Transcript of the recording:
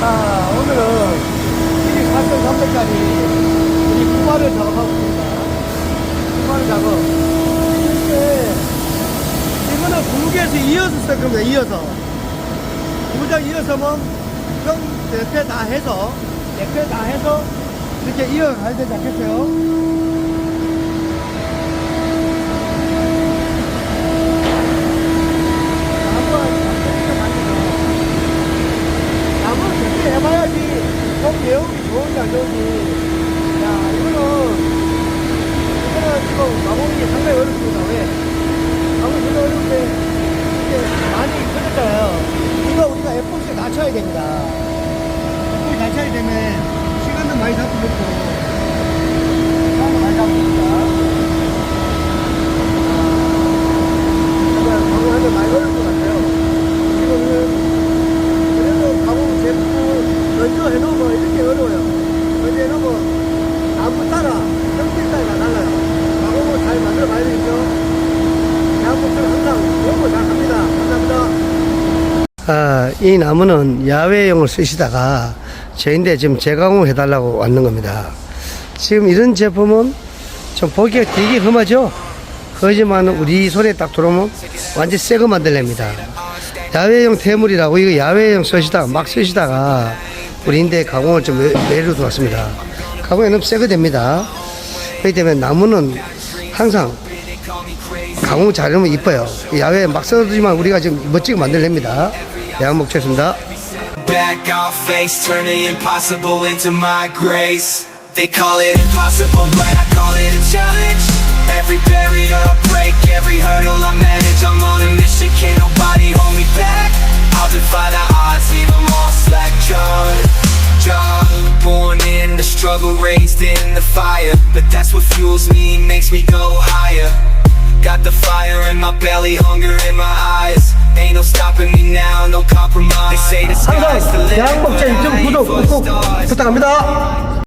자, 오늘은 74.300짜리 우리 구마를 작업하고 있습니다. 구마를 작업. 이게, 이거는 구무게에서 이어서 쓸 겁니다, 이어서. 구무장 이어서면 형 옆에 다 해서, 옆에 다 해서 이렇게 이어가야 되지 않겠어요? 나무는 그렇게 해봐야지 안 좋은지. 야 이거는 이거는 지금 가공이 상당히 어렵습니다 왜? 가공이 상당히 어려운데 이게 많이 커졌잖아요. 이거 우리가 F4에 낮춰야 됩니다. F4에 낮춰야 되면 시간도 많이 잡고 좋고 시간도 많이 잡고 좋다 정말 가공하면 많이 어려울 것 같아요 지금은 그래도 가공 제품 먼저 해놓으면 이렇게 어려워요. 먼저 해놓으면 나무 따라 형태 따라 달라요. 가공을 잘 만들어 봐야 되겠죠. 대한민국은 항상 공부 잘 합니다. 감사합니다. 아, 이 나무는 야외용을 쓰시다가 저인데 지금 재가공을 해달라고 왔는 겁니다. 지금 이런 제품은 좀 보기가 되게 험하죠? 하지만 우리 손에 딱 들어오면 완전 새거 만들랍니다. 야외용 태물이라고 이거 야외용 쓰시다가 막 쓰시다가 우리 인데 가공을 좀 매- 매로 들어왔습니다. 가공에 너무 새거 됩니다. 그렇기 때문에 나무는 항상 가공 잘하면 이뻐요. 야외에 막 써주지만 우리가 지금 멋지게 만들랍니다. 양목 최습니다. Back off face, turn the impossible into my grace. They call it impossible, but I call it a challenge. Every barrier I break, every hurdle I manage. I'm on a mission, can't nobody hold me back. I'll defy the odds, them all slack jawed. Jawed, born in the struggle, raised in the fire. But that's what fuels me, makes me go. Got the fire in my belly, hunger in my eyes. Ain't no stopping me now, no compromise. They say the sky's the 항상 limit, 대한목재 but I 유튜브 aim 구독 for 꼭 stars. 부탁합니다.